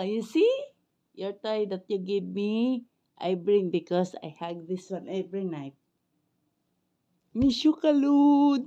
Uh, you see? Your toy that you give me, I bring because I hug this one every night. Miss you, Kalud.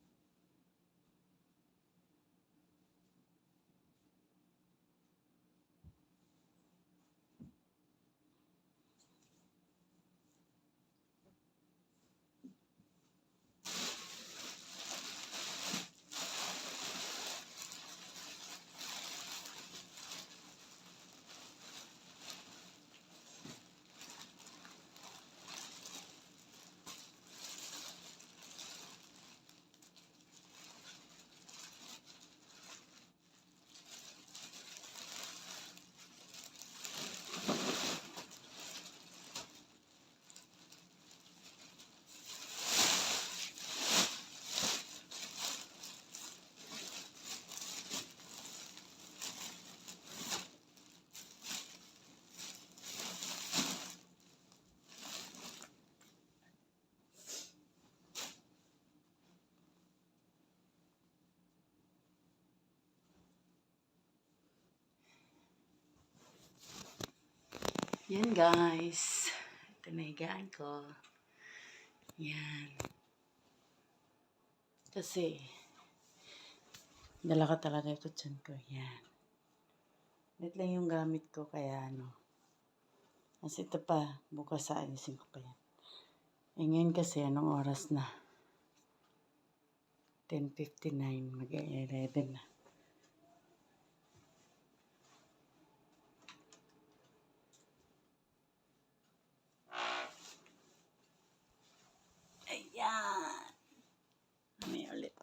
Yan guys. Ito na higaan ko. Yan. Kasi, dala ka talaga ito dyan ko. Yan. Net lang yung gamit ko kaya ano. Kasi ito pa, bukas sa ayusin ko pa yan. Eh ngayon kasi, anong oras na? 10.59, mag-11 na. Ayan. May ulit.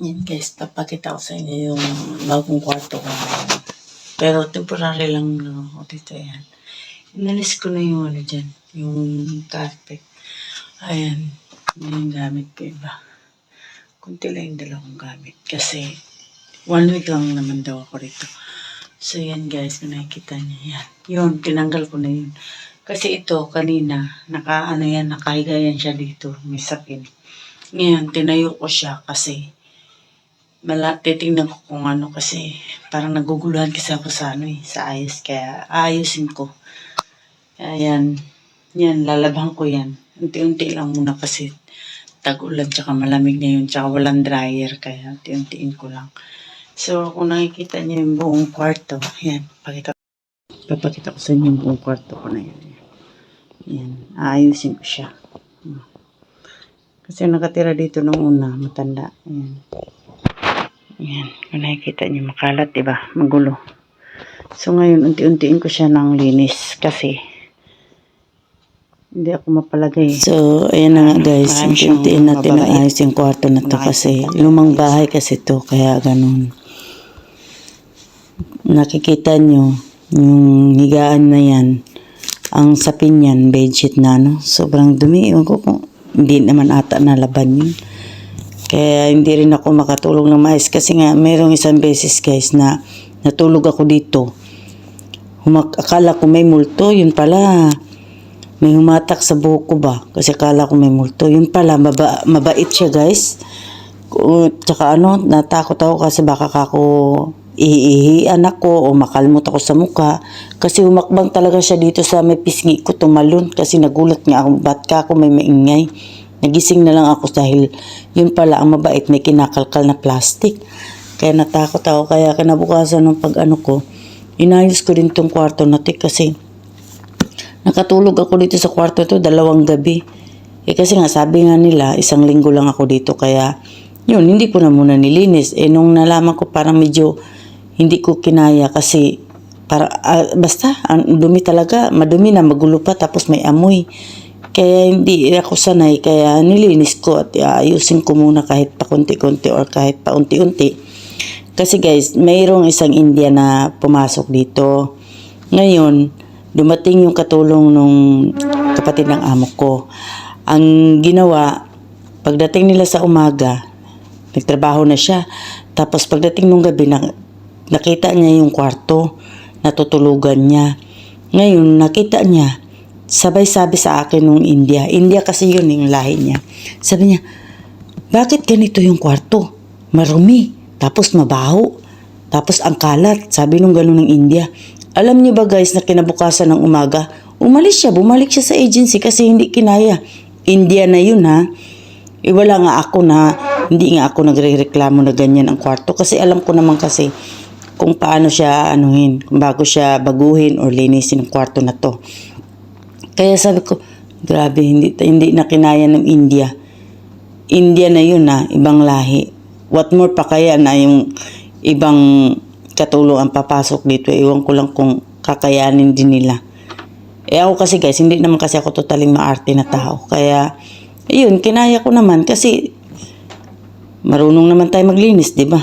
Yan guys, papakita ko sa inyo yung bagong kwarto ko ngayon. Pero temporary lang no, ako dito yan. Inalis ko na yung ano dyan, yung carpet. Ayan, yun yung gamit ko iba. Kunti lang yung dalawang gamit. Kasi one week lang naman daw ako rito. So yan guys, kung nakikita niyo yan. Yun, tinanggal ko na yun. Kasi ito, kanina, naka, ano yan, nakahiga yan siya dito, may sapin. Ngayon, tinayo ko siya kasi mala, titingnan ko kung ano kasi parang naguguluhan kasi ako sa ano eh, sa ayos. Kaya ayusin ko. Kaya yan, lalabhan ko yan. Unti-unti lang muna kasi tag-ulan tsaka malamig na yun tsaka walang dryer kaya unti-untiin ko lang. So, kung nakikita niyo yung buong kwarto, yan, pakita papakita ko sa inyo yung buong kwarto ko na yan. Yan, aayusin ko siya. Hmm. Kasi nakatira dito nung una, matanda. Yan. Yan, kung nakikita niyo makalat, diba? Magulo. So ngayon, unti-untiin ko siya ng linis kasi hindi ako mapalagay. So, ayan na nga guys, unti-untiin natin ang ayos yung kwarto na to kasi lumang bahay kasi to, kaya ganun. Nakikita nyo, yung higaan na yan, ang sapin niyan, bedsheet na ano. Sobrang dumi. Ewan ko kung hindi naman ata nalaban yun. Kaya hindi rin ako makatulog ng maayos kasi nga mayroong isang beses guys na natulog ako dito. Humak akala ko may multo, yun pala may humatak sa buhok ko ba? Kasi akala ko may multo. Yun pala, maba, mabait siya guys. Kung- Tsaka ano, natakot ako kasi baka ako ihihian ako o makalmot ako sa muka. Kasi humakbang talaga siya dito sa may pisngi ko tumalon kasi nagulat nga ako, ba't ka ako may maingay? Nagising na lang ako dahil yun pala ang mabait may kinakalkal na plastic. Kaya natakot ako kaya kinabukasan ng pag ano ko, inayos ko din tong kwarto na to kasi Nakatulog ako dito sa kwarto to dalawang gabi. Eh kasi nga sabi nga nila isang linggo lang ako dito kaya yun hindi ko na muna nilinis. Eh nung nalaman ko parang medyo hindi ko kinaya kasi para ah, basta ang dumi talaga madumi na magulo pa tapos may amoy. Kaya hindi ako sanay kaya nilinis ko at ayusin ko muna kahit pa konti-konti or kahit pa unti-unti. Kasi guys, mayroong isang India na pumasok dito. Ngayon, dumating yung katulong nung kapatid ng amo ko. Ang ginawa, pagdating nila sa umaga, nagtrabaho na siya. Tapos pagdating nung gabi, na, nakita niya yung kwarto, natutulugan niya. Ngayon, nakita niya, sabay sabi sa akin nung India. India kasi yun yung lahi niya. Sabi niya, bakit ganito yung kwarto? Marumi, tapos mabaho, tapos ang kalat, sabi nung gano'n ng India. Alam niyo ba guys na kinabukasan ng umaga, umalis siya, bumalik siya sa agency kasi hindi kinaya. India na yun ha. Eh, wala nga ako na, hindi nga ako nagre-reklamo na ganyan ang kwarto kasi alam ko naman kasi kung paano siya anuhin, kung bago siya baguhin or linisin ang kwarto na to. Kaya sabi ko, grabe, hindi, hindi na kinaya ng India. India na yun na, ibang lahi. What more pa kaya na yung ibang katulong ang papasok dito. Iwan ko lang kung kakayanin din nila. Eh ako kasi guys, hindi naman kasi ako totaling maarte na tao. Kaya, yun, kinaya ko naman kasi marunong naman tayo maglinis, di ba?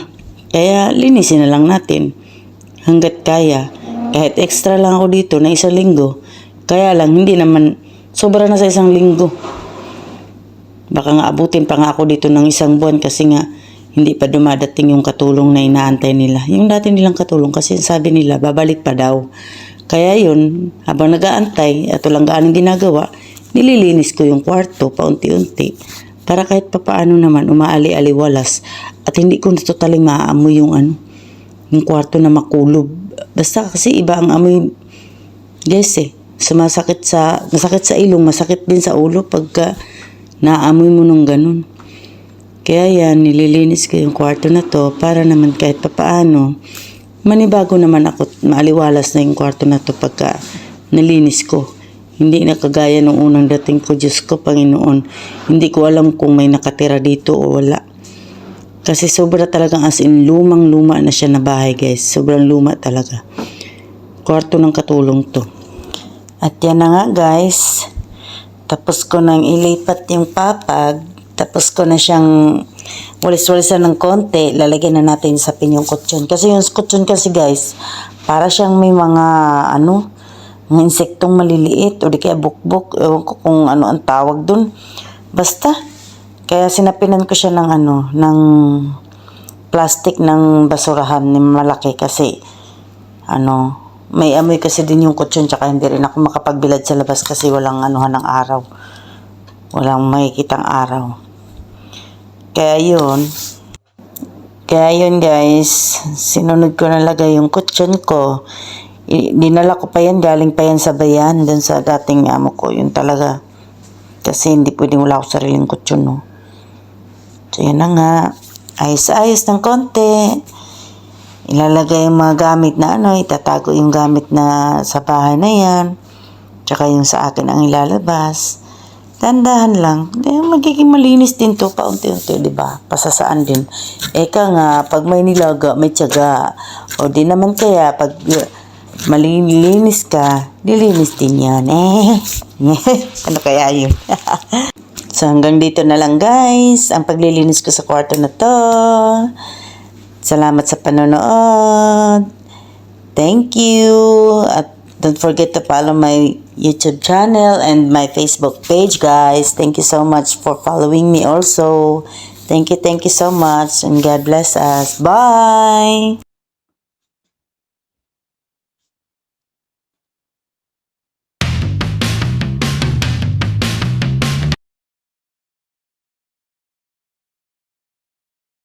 Kaya linisin na lang natin hanggat kaya. Kahit extra lang ako dito na isang linggo. Kaya lang, hindi naman sobra na sa isang linggo. Baka nga abutin pa nga ako dito ng isang buwan kasi nga hindi pa dumadating yung katulong na inaantay nila. Yung dati nilang katulong kasi sabi nila babalik pa daw. Kaya yun, habang nag-aantay at walang gaanong ginagawa, nililinis ko yung kwarto paunti-unti para kahit papaano naman umaali-aliwalas at hindi ko na totaling maaamoy yung ano, yung kwarto na makulob. Basta kasi iba ang amoy, guys eh, sumasakit sa, masakit sa ilong, masakit din sa ulo pagka naamoy mo nung ganun. Kaya yan, nililinis ko yung kwarto na to para naman kahit papaano, manibago naman ako, maaliwalas na yung kwarto na to pagka nalinis ko. Hindi na kagaya nung unang dating ko, Diyos ko, Panginoon. Hindi ko alam kung may nakatira dito o wala. Kasi sobra talagang as in lumang luma na siya na bahay guys. Sobrang luma talaga. Kwarto ng katulong to. At yan na nga guys. Tapos ko nang ilipat yung papag. Tapos ko na siyang walis-walisan ng konti. Lalagyan na natin sa pinyong kutsyon. Kasi yung kutsyon kasi guys, para siyang may mga ano, mga insektong maliliit o di kaya bukbok. Ewan ko kung ano ang tawag dun. Basta. Kaya sinapinan ko siya ng ano, ng plastic ng basurahan ni malaki kasi ano, may amoy kasi din yung kutsyon tsaka hindi rin ako makapagbilad sa labas kasi walang anuhan ng araw. Walang makikitang araw. Kaya yun, kaya yun guys, sinunod ko na lagay yung kutsyon ko. Dinala ko pa yan, galing pa yan sa bayan, dun sa dating amo ko. Yun talaga. Kasi hindi pwedeng wala ako sariling kutsyon, no. So yun na nga. Ayos-ayos ng konti. Ilalagay yung mga gamit na ano, itatago yung gamit na sa bahay na yan. Tsaka yung sa akin ang ilalabas. Tandahan lang. Eh, magiging malinis din to paunti-unti, di ba? Pasasaan din. Eka nga, pag may nilaga, may tiyaga. O di naman kaya, pag malilinis ka, dilinis din yan. Eh, ano kaya yun? so hanggang dito na lang guys, ang paglilinis ko sa kwarto na to. Salamat sa panonood. Thank you. At Don't forget to follow my YouTube channel and my Facebook page, guys. Thank you so much for following me also. Thank you, thank you so much, and God bless us. Bye!